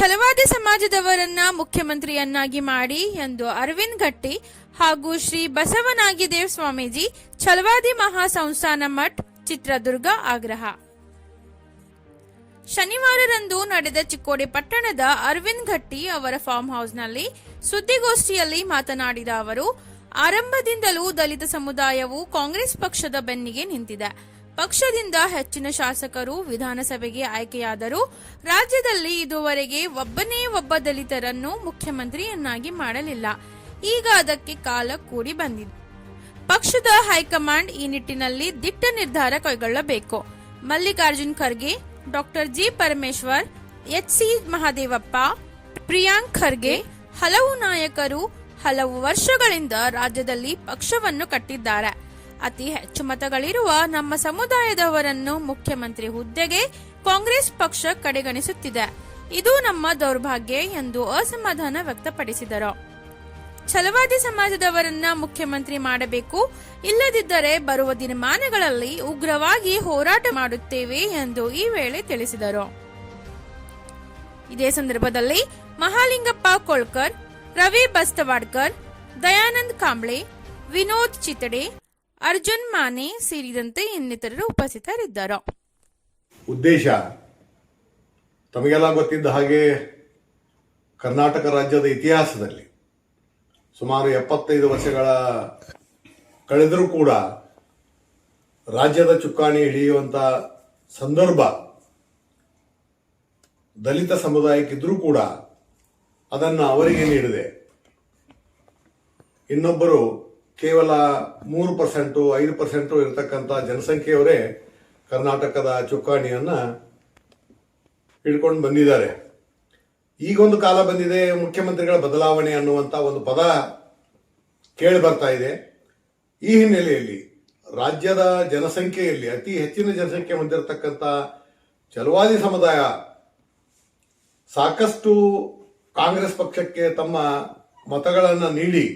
ಛಲವಾದಿ ಸಮಾಜದವರನ್ನ ಮುಖ್ಯಮಂತ್ರಿಯನ್ನಾಗಿ ಮಾಡಿ ಎಂದು ಅರವಿಂದ್ ಘಟ್ಟಿ ಹಾಗೂ ಶ್ರೀ ಬಸವನಾಗಿದೇವ್ ಸ್ವಾಮೀಜಿ ಛಲವಾದಿ ಮಹಾಸಂಸ್ಥಾನ ಮಠ್ ಚಿತ್ರದುರ್ಗ ಆಗ್ರಹ. ಶನಿವಾರರಂದು ನಡೆದ ಚಿಕ್ಕೋಡಿ ಪಟ್ಟಣದ ಅರವಿಂದ್ ಘಟ್ಟಿ ಅವರ ಫಾರ್ಮ್ ಹೌಸ್ನಲ್ಲಿ ಸುದ್ದಿಗೋಷ್ಠಿಯಲ್ಲಿ ಮಾತನಾಡಿದ ಅವರು, ಆರಂಭದಿಂದಲೂ ದಲಿತ ಸಮುದಾಯವು ಕಾಂಗ್ರೆಸ್ ಪಕ್ಷದ ಬೆನ್ನಿಗೆ ನಿಂತಿದೆ. ಪಕ್ಷದಿಂದ ಹೆಚ್ಚಿನ ಶಾಸಕರು ವಿಧಾನಸಭೆಗೆ ಆಯ್ಕೆಯಾದರೂ. ರಾಜ್ಯದಲ್ಲಿ ಇದುವರೆಗೆ ಒಬ್ಬನೇ ಒಬ್ಬ ದಲಿತರನ್ನು ಮುಖ್ಯಮಂತ್ರಿಯನ್ನಾಗಿ ಮಾಡಲಿಲ್ಲ. ಈಗ ಅದಕ್ಕೆ ಕಾಲ ಕೂಡಿ ಬಂದಿದೆ. ಪಕ್ಷದ ಹೈಕಮಾಂಡ್ ಈ ನಿಟ್ಟಿನಲ್ಲಿ ದಿಟ್ಟ ನಿರ್ಧಾರ ಕೈಗೊಳ್ಳಬೇಕು. Mallikarjun Kharge, doctor G Parameshwar, H C Mahadevappa, Priyank Kharge ಹಲವು ನಾಯಕರು ಹಲವು ವರ್ಷಗಳಿಂದ ರಾಜ್ಯದಲ್ಲಿ ಪಕ್ಷವನ್ನು ಕಟ್ಟಿದ್ದಾರೆ. ಅತಿ ಹೆಚ್ಚು ಮತಗಳಿರುವ ನಮ್ಮ ಸಮುದಾಯದವರನ್ನು ಮುಖ್ಯಮಂತ್ರಿ ಹುದ್ದೆಗೆ ಕಾಂಗ್ರೆಸ್ ಪಕ್ಷ ಕಡೆಗಣಿಸುತ್ತಿದೆ. ಇದು ನಮ್ಮ ದೌರ್ಭಾಗ್ಯ ಎಂದು ಅಸಮಾಧಾನ ವ್ಯಕ್ತಪಡಿಸಿದರು. ಛಲವಾದಿ ಸಮಾಜದವರನ್ನ ಮುಖ್ಯಮಂತ್ರಿ ಮಾಡಬೇಕು, ಇಲ್ಲದಿದ್ದರೆ ಬರುವ ದಿನಮಾನಗಳಲ್ಲಿ ಉಗ್ರವಾಗಿ ಹೋರಾಟ ಮಾಡುತ್ತೇವೆ ಎಂದು ಈ ವೇಳೆ ತಿಳಿಸಿದರು. ಇದೇ ಸಂದರ್ಭದಲ್ಲಿ ಮಹಾಲಿಂಗಪ್ಪ ಕೋಳ್ಕರ್, ರವಿ ಬಸ್ತವಾಡ್ಕರ್, ದಯಾನಂದ್ ಕಾಂಬ್ಳೆ, ವಿನೋದ್ ಚಿತಡೆ ಅರ್ಜುನ್ ಮಾನೆ ಸೇರಿದಂತೆ ಇನ್ನಿತರರು ಉಪಸ್ಥಿತರಿದ್ದರು. ಉದ್ದೇಶ, ತಮಗೆಲ್ಲ ಗೊತ್ತಿದ್ದ ಹಾಗೆ ಕರ್ನಾಟಕ ರಾಜ್ಯದ ಇತಿಹಾಸದಲ್ಲಿ ಸುಮಾರು ಎಪ್ಪತ್ತೈದು ವರ್ಷಗಳ ಕಳೆದರೂ ಕೂಡ ರಾಜ್ಯದ ಚುಕ್ಕಾಣಿ ಹಿಡಿಯುವಂತ ಸಂದರ್ಭ ದಲಿತ ಸಮುದಾಯಕ್ಕಿದ್ರೂ ಕೂಡ ಅದನ್ನು ಅವರಿಗೆ ನೀಡಿದೆ. ಇನ್ನೊಬ್ಬರು ಕೇವಲ ಮೂರು ಪರ್ಸೆಂಟು, ಐದು ಪರ್ಸೆಂಟು ಇರತಕ್ಕಂಥ ಜನಸಂಖ್ಯೆಯವರೇ ಕರ್ನಾಟಕದ ಚುಕ್ಕಾಣಿಯನ್ನು ಹಿಡ್ಕೊಂಡು ಬಂದಿದ್ದಾರೆ. ಈಗೊಂದು ಕಾಲ ಬಂದಿದೆ, ಮುಖ್ಯಮಂತ್ರಿಗಳ ಬದಲಾವಣೆ ಅನ್ನುವಂಥ ಒಂದು ಪದ ಕೇಳಿ ಬರ್ತಾ ಇದೆ. ಈ ಹಿನ್ನೆಲೆಯಲ್ಲಿ ರಾಜ್ಯದ ಜನಸಂಖ್ಯೆಯಲ್ಲಿ, ಅತಿ ಹೆಚ್ಚಿನ ಜನಸಂಖ್ಯೆ ಹೊಂದಿರತಕ್ಕಂಥ ಚಲವಾದಿ ಸಮುದಾಯ ಸಾಕಷ್ಟು ಕಾಂಗ್ರೆಸ್ ಪಕ್ಷಕ್ಕೆ ತಮ್ಮ ಮತಗಳನ್ನು ನೀಡಿ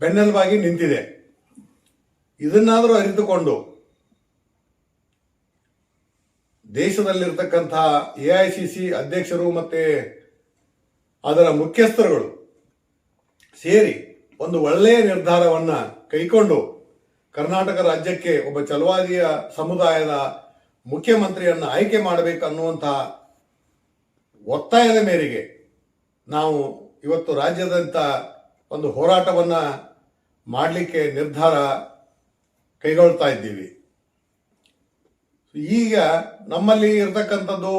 ಬೆನ್ನೆಲುಬಾಗಿ ನಿಂತಿದೆ. ಇದನ್ನಾದರೂ ಅರಿತುಕೊಂಡು ದೇಶದಲ್ಲಿರ್ತಕ್ಕಂಥ ಎಐಸಿಸಿ ಅಧ್ಯಕ್ಷರು ಮತ್ತೆ ಅದರ ಮುಖ್ಯಸ್ಥರುಗಳು ಸೇರಿ ಒಂದು ಒಳ್ಳೆಯ ನಿರ್ಧಾರವನ್ನ ಕೈಕೊಂಡು ಕರ್ನಾಟಕ ರಾಜ್ಯಕ್ಕೆ ಒಬ್ಬ ಚಲವಾದಿಯ ಸಮುದಾಯದ ಮುಖ್ಯಮಂತ್ರಿಯನ್ನ ಆಯ್ಕೆ ಮಾಡಬೇಕು ಅನ್ನುವಂತಹ ಒತ್ತಾಯದ ಮೇರೆಗೆ ನಾವು ಇವತ್ತು ರಾಜ್ಯದಂತ ಒಂದು ಹೋರಾಟವನ್ನ ಮಾಡಲಿಕ್ಕೆ ನಿರ್ಧಾರ ಕೈಗೊಳ್ತಾ ಇದ್ದೀವಿ. ಈಗ ನಮ್ಮಲ್ಲಿ ಇರತಕ್ಕಂಥದ್ದು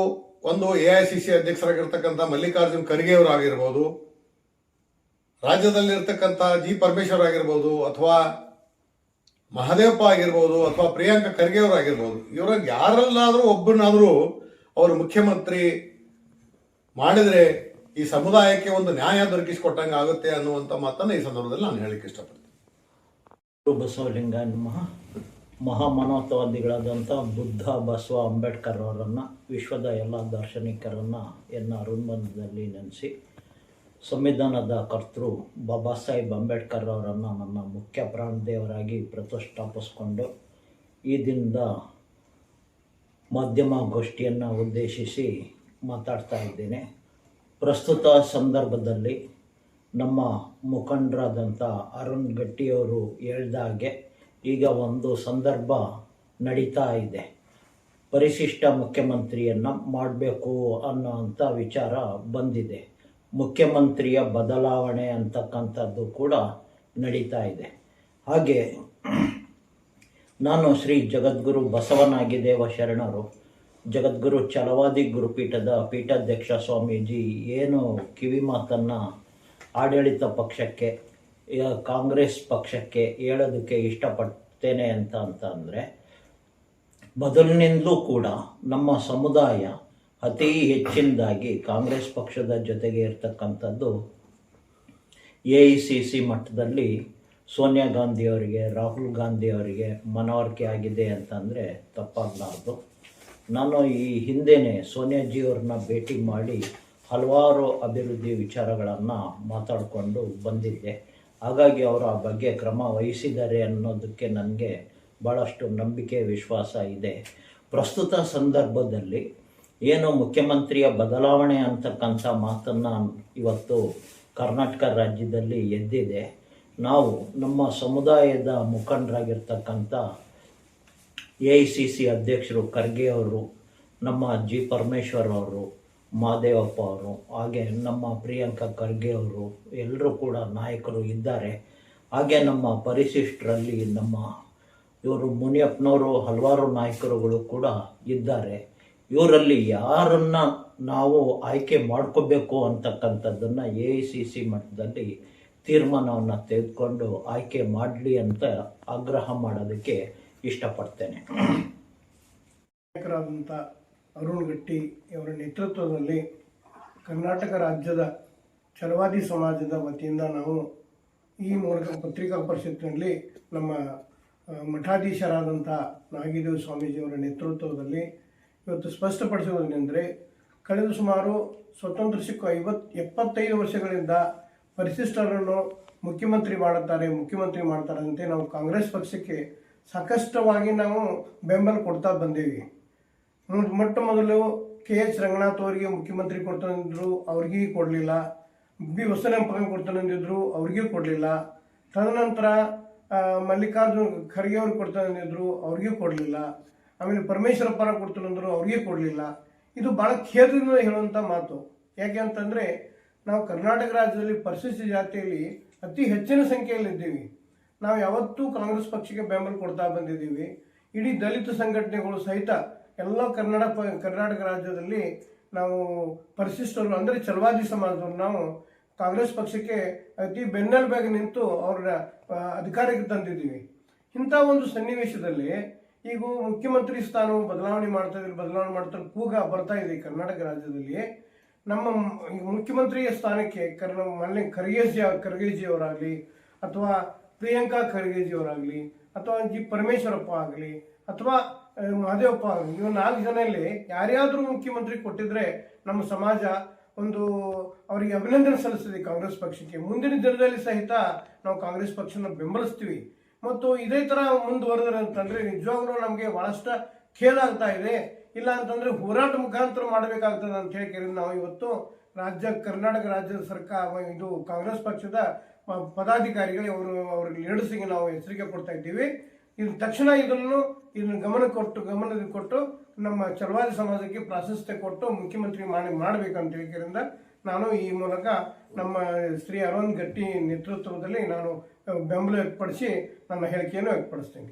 ಒಂದು ಎ ಐ ಸಿ ಸಿ ಅಧ್ಯಕ್ಷರಾಗಿರ್ತಕ್ಕಂಥ ಮಲ್ಲಿಕಾರ್ಜುನ್ ಖರ್ಗೆ ಅವರಾಗಿರ್ಬೋದು ರಾಜ್ಯದಲ್ಲಿರ್ತಕ್ಕಂಥ ಜಿ ಪರಮೇಶ್ವರ್ ಆಗಿರ್ಬೋದು, ಅಥವಾ ಮಹದೇವಪ್ಪ ಆಗಿರ್ಬೋದು, ಅಥವಾ ಪ್ರಿಯಾಂಕ ಖರ್ಗೆ ಅವರಾಗಿರ್ಬೋದು ಇವರ ಯಾರಲ್ಲಾದರೂ ಒಬ್ಬರನ್ನಾದರೂ ಅವರು ಮುಖ್ಯಮಂತ್ರಿ ಮಾಡಿದರೆ ಈ ಸಮುದಾಯಕ್ಕೆ ಒಂದು ನ್ಯಾಯ ದೊರಕಿಸಿಕೊಟ್ಟಂಗೆ ಆಗುತ್ತೆ ಅನ್ನುವಂಥ ಮಾತನ್ನು ಈ ಸಂದರ್ಭದಲ್ಲಿ ನಾನು ಹೇಳಲಿಕ್ಕೆ ಇಷ್ಟಪಡ್ತೀನಿ. ಬಸವಲಿಂಗ ಮಹಾ ಮಹಾಮಾನವತಾವಾದಿಗಳಾದಂಥ ಬುದ್ಧ, ಬಸವ, ಅಂಬೇಡ್ಕರ್ ಅವರನ್ನು, ವಿಶ್ವದ ಎಲ್ಲ ದಾರ್ಶನಿಕರನ್ನು ಎನ್ನ ಅರುಣ್ಮನದಲ್ಲಿ ನೆನೆಸಿ, ಸಂವಿಧಾನದ ಕರ್ತೃ ಬಾಬಾ ಸಾಹೇಬ್ ಅಂಬೇಡ್ಕರ್ ಅವರನ್ನು ನನ್ನ ಮುಖ್ಯ ಪ್ರಾಣದೇವರಾಗಿ ಪ್ರತಿಷ್ಠಾಪಿಸ್ಕೊಂಡು, ಈ ದಿನದ ಮಾಧ್ಯಮ ಗೋಷ್ಠಿಯನ್ನು ಉದ್ದೇಶಿಸಿ ಮಾತಾಡ್ತಾ ಇದ್ದೇನೆ. ಪ್ರಸ್ತುತ ಸಂದರ್ಭದಲ್ಲಿ ನಮ್ಮ ಮುಖಂಡರಾದಂಥ ಅರುಣ್ ಗಟ್ಟಿಯವರು ಹೇಳ್ದ ಹಾಗೆ ಈಗ ಒಂದು ಸಂದರ್ಭ ನಡೀತಾ ಇದೆ. ಪರಿಶಿಷ್ಟ ಮುಖ್ಯಮಂತ್ರಿಯನ್ನು ಮಾಡಬೇಕು ಅನ್ನೋ ಅಂಥ ವಿಚಾರ ಬಂದಿದೆ. ಮುಖ್ಯಮಂತ್ರಿಯ ಬದಲಾವಣೆ ಅಂತಕ್ಕಂಥದ್ದು ಕೂಡ ನಡೀತಾ ಇದೆ. ಹಾಗೆ ನಾನು ಶ್ರೀ ಜಗದ್ಗುರು ಬಸವನಾಗಿದೇವ ಶರಣರು. ಜಗದ್ಗುರು ಚಲವಾದಿ ಗುರುಪೀಠದ ಪೀಠಾಧ್ಯಕ್ಷ ಸ್ವಾಮೀಜಿ ಏನು ಕಿವಿ ಮಾತನ್ನು ಆಡಳಿತ ಪಕ್ಷಕ್ಕೆ ಕಾಂಗ್ರೆಸ್ ಪಕ್ಷಕ್ಕೆ ಹೇಳೋದಕ್ಕೆ ಇಷ್ಟಪಡ್ತೇನೆ ಅಂತ ಅಂತ ಅಂದರೆ ಮೊದಲಿನಿಂದಲೂ ಕೂಡ ನಮ್ಮ ಸಮುದಾಯ ಅತಿ ಹೆಚ್ಚಿನದಾಗಿ ಕಾಂಗ್ರೆಸ್ ಪಕ್ಷದ ಜೊತೆಗೆ ಇರ್ತಕ್ಕಂಥದ್ದು ಎ ಐ ಸಿ ಸಿ ಮಟ್ಟದಲ್ಲಿ ಸೋನಿಯಾ ಗಾಂಧಿಯವರಿಗೆ ರಾಹುಲ್ ಗಾಂಧಿಯವರಿಗೆ ಮನವರಿಕೆ ಆಗಿದೆ ಅಂತಂದರೆ ತಪ್ಪಾಗಲಾರ್ದು. ನಾನು ಈ ಹಿಂದೆಯೇ ಸೋನಿಯಾಜಿಯವ್ರನ್ನ ಭೇಟಿ ಮಾಡಿ ಹಲವಾರು ಅಭಿವೃದ್ಧಿ ವಿಚಾರಗಳನ್ನು ಮಾತಾಡಿಕೊಂಡು ಬಂದಿದ್ದೆ. ಹಾಗಾಗಿ ಅವರು ಆ ಬಗ್ಗೆ ಕ್ರಮ ವಹಿಸಿದ್ದಾರೆ ಅನ್ನೋದಕ್ಕೆ ನನಗೆ ಭಾಳಷ್ಟು ನಂಬಿಕೆ, ವಿಶ್ವಾಸ ಇದೆ. ಪ್ರಸ್ತುತ ಸಂದರ್ಭದಲ್ಲಿ ಏನು ಮುಖ್ಯಮಂತ್ರಿಯ ಬದಲಾವಣೆ ಅಂತಕ್ಕಂಥ ಮಾತನ್ನು ಇವತ್ತು ಕರ್ನಾಟಕ ರಾಜ್ಯದಲ್ಲಿ ಎದ್ದಿದೆ. ನಾವು ನಮ್ಮ ಸಮುದಾಯದ ಮುಖಂಡರಾಗಿರ್ತಕ್ಕಂಥ ಎ ಐ ಸಿ ಸಿ ಅಧ್ಯಕ್ಷರು ಖರ್ಗೆ ಅವರು, ನಮ್ಮ ಜಿ ಪರಮೇಶ್ವರ್ ಅವರು ಮಹಾದೇವಪ್ಪ ಅವರು, ಹಾಗೆ ನಮ್ಮ ಪ್ರಿಯಾಂಕಾ ಖರ್ಗೆ ಅವರು, ಎಲ್ಲರೂ ಕೂಡ ನಾಯಕರು ಇದ್ದಾರೆ. ಹಾಗೆ ನಮ್ಮ ಪರಿಶಿಷ್ಟರಲ್ಲಿ ನಮ್ಮ ಇವರು ಮುನಿಯಪ್ಪನವರು, ಹಲವಾರು ನಾಯಕರುಗಳು ಕೂಡ ಇದ್ದಾರೆ. ಇವರಲ್ಲಿ ಯಾರನ್ನ ನಾವು ಆಯ್ಕೆ ಮಾಡ್ಕೋಬೇಕು ಅಂತಕ್ಕಂಥದ್ದನ್ನು ಎ ಐ ಸಿ ಸಿ ಮಟ್ಟದಲ್ಲಿ ತೀರ್ಮಾನವನ್ನು ತೆಗೆದುಕೊಂಡು ಆಯ್ಕೆ ಮಾಡಲಿ ಅಂತ ಆಗ್ರಹ ಮಾಡೋದಕ್ಕೆ ಇಷ್ಟಪಡ್ತೇನೆ. ಅರುಣ್ ಗಟ್ಟಿ ಅವರ ನೇತೃತ್ವದಲ್ಲಿ ಕರ್ನಾಟಕ ರಾಜ್ಯದ ಚರವಾದಿ ಸಮಾಜದ ವತಿಯಿಂದ ನಾವು ಈ ಮೂಲಕ ಪತ್ರಿಕಾ ಪರಿಷತ್ತಿನಲ್ಲಿ ನಮ್ಮ ಮಠಾಧೀಶರಾದಂಥ ನಾಗಿದೇವ ಸ್ವಾಮೀಜಿಯವರ ನೇತೃತ್ವದಲ್ಲಿ ಇವತ್ತು ಸ್ಪಷ್ಟಪಡಿಸುವುದೇನೆಂದರೆ ಕಳೆದ ಸುಮಾರು ಸ್ವತಂತ್ರ ಸಿಕ್ಕು ಐವತ್, ಎಪ್ಪತ್ತೈದು ವರ್ಷಗಳಿಂದ ಪರಿಶಿಷ್ಟರನ್ನು ಮುಖ್ಯಮಂತ್ರಿ ಮಾಡುತ್ತಾರೆ, ಮುಖ್ಯಮಂತ್ರಿ ಮಾಡ್ತಾರೆ ಅಂತ ನಾವು ಕಾಂಗ್ರೆಸ್ ಪಕ್ಷಕ್ಕೆ ಸಾಕಷ್ಟವಾಗಿ ನಾವು ಬೆಂಬಲ ಕೊಡ್ತಾ ಬಂದೇವಿ. ಮೊಟ್ಟ- ಮೊದಲು ಕೆ ಎಚ್ ರಂಗನಾಥ್ ಅವರಿಗೆ ಮುಖ್ಯಮಂತ್ರಿ ಕೊಡ್ತಾನಂದ್ರು ಅವ್ರಿಗೆ ಕೊಡಲಿಲ್ಲ. ಬಿ ಹೊಸನಂಪಗೆ ಕೊಡ್ತಾನಂದಿದ್ರು ಅವ್ರಿಗೂ ಕೊಡಲಿಲ್ಲ. ತದನಂತರ ಮಲ್ಲಿಕಾರ್ಜುನ್ ಖರ್ಗೆ ಅವ್ರಿಗೆ ಕೊಡ್ತಾನಂದಿದ್ರು ಅವ್ರಿಗೂ ಕೊಡಲಿಲ್ಲ. ಆಮೇಲೆ ಪರಮೇಶ್ವರಪ್ಪರ ಕೊಡ್ತಾನಂದ್ರು ಅವ್ರಿಗೆ ಕೊಡಲಿಲ್ಲ. ಇದು ಭಾಳ ಖೇದದಿಂದ ಹೇಳುವಂಥ ಮಾತು. ಯಾಕೆ ಅಂತಂದರೆ, ನಾವು ಕರ್ನಾಟಕ ರಾಜ್ಯದಲ್ಲಿ ಪರಿಶಿಷ್ಟ ಜಾತಿಯಲ್ಲಿ ಅತಿ ಹೆಚ್ಚಿನ ಸಂಖ್ಯೆಯಲ್ಲಿದ್ದೀವಿ. ನಾವು ಯಾವತ್ತೂ ಕಾಂಗ್ರೆಸ್ ಪಕ್ಷಕ್ಕೆ ಬೆಂಬಲ ಕೊಡ್ತಾ ಬಂದಿದ್ದೀವಿ. ಇಡೀ ದಲಿತ ಸಂಘಟನೆಗಳು ಸಹಿತ ಎಲ್ಲ ಕನ್ನಡ ಕರ್ನಾಟಕ ರಾಜ್ಯದಲ್ಲಿ ನಾವು ಪರಿಶಿಷ್ಟರು ಅಂದರೆ ಚಲವಾದಿ ಸಮಾಜದವರು ನಾವು ಕಾಂಗ್ರೆಸ್ ಪಕ್ಷಕ್ಕೆ ಅತಿ ಬೆನ್ನೆಲುಬಾಗಿ ನಿಂತು ಅವ್ರನ್ನ ಅಧಿಕಾರಕ್ಕೆ ತಂದಿದ್ದೀವಿ. ಇಂಥ ಒಂದು ಸನ್ನಿವೇಶದಲ್ಲಿ ಈಗ ಮುಖ್ಯಮಂತ್ರಿ ಸ್ಥಾನವು ಬದಲಾವಣೆ ಮಾಡ್ತಾ ಇದ್ರೆ, ಬದಲಾವಣೆ ಮಾಡ್ತಾ ಕೂಗ ಬರ್ತಾ ಇದೆ ಕರ್ನಾಟಕ ರಾಜ್ಯದಲ್ಲಿ. ನಮ್ಮ ಮುಖ್ಯಮಂತ್ರಿಯ ಸ್ಥಾನಕ್ಕೆ ಕರ್ನ ಖರ್ಗೆಜಿ ಖರ್ಗೆಜಿ ಅವರಾಗಲಿ ಅಥವಾ ಪ್ರಿಯಾಂಕಾ ಖರ್ಗೇಜಿ ಅವರಾಗಲಿ ಅಥವಾ ಜಿ ಪರಮೇಶ್ವರಪ್ಪ ಆಗಲಿ ಅಥವಾ ಮಹದೇವಪ್ಪ ಇವು ನಾಲ್ಕು ಜನಲ್ಲಿ ಯಾರ್ಯಾದರೂ ಮುಖ್ಯಮಂತ್ರಿ ಕೊಟ್ಟಿದ್ರೆ ನಮ್ಮ ಸಮಾಜ ಒಂದು ಅವರಿಗೆ ಅಭಿನಂದನೆ ಸಲ್ಲಿಸ್ತದೆ ಕಾಂಗ್ರೆಸ್ ಪಕ್ಷಕ್ಕೆ. ಮುಂದಿನ ದಿನದಲ್ಲಿ ಸಹಿತ ನಾವು ಕಾಂಗ್ರೆಸ್ ಪಕ್ಷನ ಬೆಂಬಲಿಸ್ತೀವಿ. ಮತ್ತು ಇದೇ ತರ ಮುಂದುವರೆದ್ರೆ ಅಂತಂದ್ರೆ ನಿಜವಾಗ್ಲೂ ನಮಗೆ ಬಹಳಷ್ಟು ಖೇದ ಆಗ್ತಾ ಇದೆ. ಇಲ್ಲ ಅಂತಂದ್ರೆ ಹೋರಾಟ ಮುಖಾಂತರ ಮಾಡಬೇಕಾಗ್ತದೆ ಅಂತ ಹೇಳಿ ನಾವು ಇವತ್ತು ರಾಜ್ಯ, ಕರ್ನಾಟಕ ರಾಜ್ಯದ ಸರ್ಕಾರ, ಇದು ಕಾಂಗ್ರೆಸ್ ಪಕ್ಷದ ಪದಾಧಿಕಾರಿಗಳಿಗೆ ಅವರು ಅವ್ರಿಗೆ ಲೀಡರ್ಸಿಗೆ ನಾವು ಎಚ್ಚರಿಕೆ ಕೊಡ್ತಾ ಇದ್ದೀವಿ. ಇದು ತಕ್ಷಣ ಇದನ್ನು ಇದನ್ನು ಗಮನ ಕೊಟ್ಟು ಗಮನ ಕೊಟ್ಟು ನಮ್ಮ ಚಲವಾದಿ ಸಮಾಜಕ್ಕೆ ಪ್ರಾಶಸ್ತ್ಯ ಕೊಟ್ಟು ಮುಖ್ಯಮಂತ್ರಿ ಮಾಡಿ, ಮಾಡಬೇಕಂತ ಹೇಳಿದ್ದರಿಂದ ನಾನು ಈ ಮೂಲಕ ನಮ್ಮ ಶ್ರೀ ಅರವಿಂದ್ ಗಟ್ಟಿ ನೇತೃತ್ವದಲ್ಲಿ ನಾನು ಬೆಂಬಲ ವ್ಯಕ್ತಪಡಿಸಿ ನನ್ನ ಹೇಳಿಕೆಯನ್ನು ವ್ಯಕ್ತಪಡಿಸ್ತೇನೆ.